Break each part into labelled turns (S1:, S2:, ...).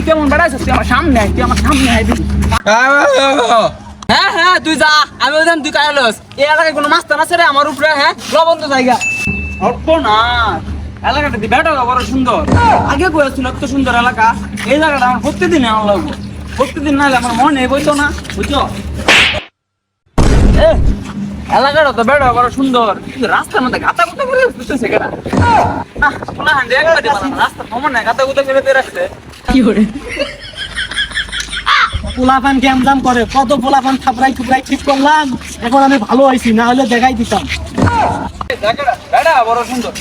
S1: তুই কেমন বেড়াইছিস তুই আমার সামনে আয় তুই আমার সামনে আয় হ্যাঁ হ্যাঁ তুই যা। আমি ওখান তুই কায়লস এই এলাকায় কোনো মাস্তান আছে রে? আমার উপরে হ্যাঁ? লবন্ত জায়গা। অল্প না এলাকাটা বেটা বড় সুন্দর। আগে কয়েছিল এত সুন্দর এলাকা। এই জায়গাটা আমার প্রত্যেকদিন আমার লাগবো প্রত্যেকদিন নাহলে আমার মনে বইতো না বুঝছ? এলাকাটা তো বেটা বড় সুন্দর। কিন্তু রাস্তার মধ্যে গাতা গুতা করে বুঝতেছে কেনা না, রাস্তা কমন না গাতা গুতা করে দিয়ে রাখছে
S2: পোলাপান জাম করে কত পোলাপান থাপড়াই থুপড়াই ঠিক করলাম এখন আমি ভালো না হলে দেখাই দিতাম।
S1: বড় সুন্দর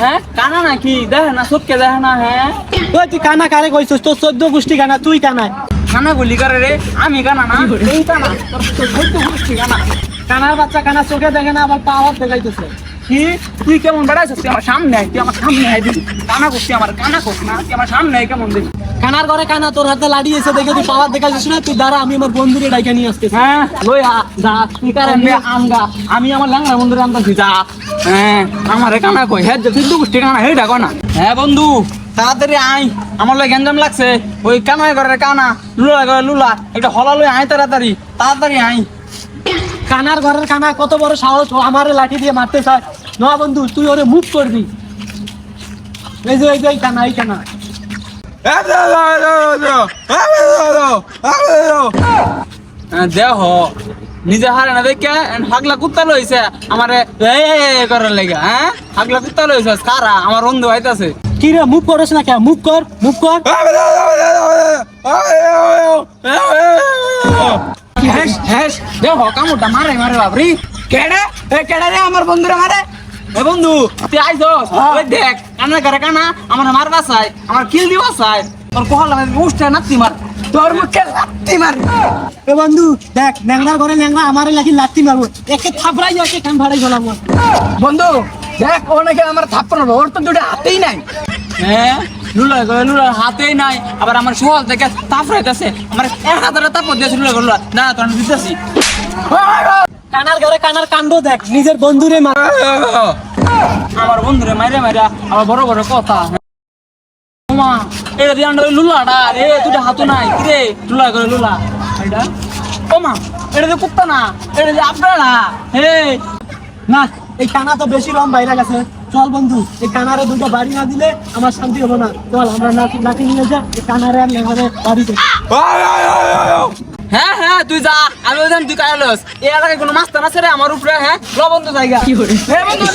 S1: হ্যাঁ? কানা নাকি? দেখে না সবকে দেখে না হ্যাঁ?
S2: তুই কানা কারে কইছিস? তোর চোদ্দ গোষ্ঠী কানা তুই
S1: কানা গুলি করে রে আমি কানা না কানা তোর তোর চোদ্দ গোষ্ঠী কানা।
S2: কানার বাচ্চা কানা চোখে দেখে না আবার পাওয়ার দেখাইতেছে।
S1: কি তুই কেমন বেড়াইছিস? তুই আমার সামনে আয় তুই আমার সামনে আয় দিবি কানা করছি আমার কানা করছি না তুই আমার সামনে আয় কেমন দিবি
S2: কানার ঘরে কানা তোর হাতে লাড়ি এসে দেখে তুই পাওয়ার দেখাইছিস না? তুই দাঁড়া আমি আমার বন্ধুরে ডাইকা নিয়ে আসতেছি।
S1: হ্যাঁ। লই আ যা তুই কারে আমগা আমি আমার ল্যাংড়া বন্ধুরে আমতাছি যা। হ্যাঁ আমারে কানা কই? হ্যাঁ চোদ্দ গোষ্ঠী কানা হেই ডাকো না। হ্যাঁ বন্ধু তাড়াতাড়ি আই আমার লয় গ্যাঞ্জাম লাগছে। ওই কানায় ঘরের কানা লুলা ঘরে লুলা একটা হলা লই আই তাড়াতাড়ি তাড়াতাড়ি আই
S2: কানার ঘরের কানা কত বড় সাহস আমার লাঠি দিয়ে মারতে চায়। না বন্ধু তুই ওরে মুখ করবি। এই যে এই যে এই কানা এই
S1: হ্যাঁ, দেহ নিজে হারে না দেখে হাগলা কুত্তা লইছে আমারে করার লেগে হ্যাঁ? হাগলা কুত্তা লইছে কারা আমার বন্ধু আইতাছে।
S2: কি রে মুখ করিস না কে মুখ কর মুখ কর।
S1: হ্যাস হ্যাস দেহ কামুটা মারে মারে বাবরি কেডে? এ কেডে রে আমার বন্ধুরে মারে? এ বন্ধু তুই আইছস ওই দেখ কানা করে কানা আমার মারবা চাই আমার কিল দিবা চাই তোর কোহাল লাগে উষ্টা নাতি মার। তোর মুখে লাত্তি মার।
S2: এ বন্ধু দেখ ন্যাংরার ঘরে ন্যাংরা আমারে লাঠি লাঠি মারবো। একে থাপড়াই একে কান ভাড়াই গলাবো
S1: বন্ধু দেখ ও নাকি আমার থাপ্পড় ওর তো দুটো হাতেই নাই। হ্যাঁ? লুলা গো লুলা হাতেই নাই। আবার আমার সহজ দেখে তাপ রাইতেছে আমার এক হাজারে তাপ দিয়েছে লুলা গো না তোর দিতেছি।
S2: কানার ঘরে কানার কাণ্ড দেখ, নিজের বন্ধুরে মার।
S1: আমার বন্ধুরে মাইরে মাইরা আমার বড় বড় কথা। নাই কুত্তা না হে।
S2: না, এই চল বন্ধু, এই কানারে দুটো বাড়ি না দিলে আমার শান্তি হব না। চল, আমরা লাঠি লাঠি নিয়ে যা, এই কানারে ন্যাংরারে বাড়িতে
S1: হ্যাঁ হ্যাঁ তুই যা। আমি ওখান তুই কায়ালস এই এলাকায় কোনো মাস্তান আছে রে? আমার উপরে হ্যাঁ? লবন্ত জায়গা। কি করে হ্যাঁ বন্ধু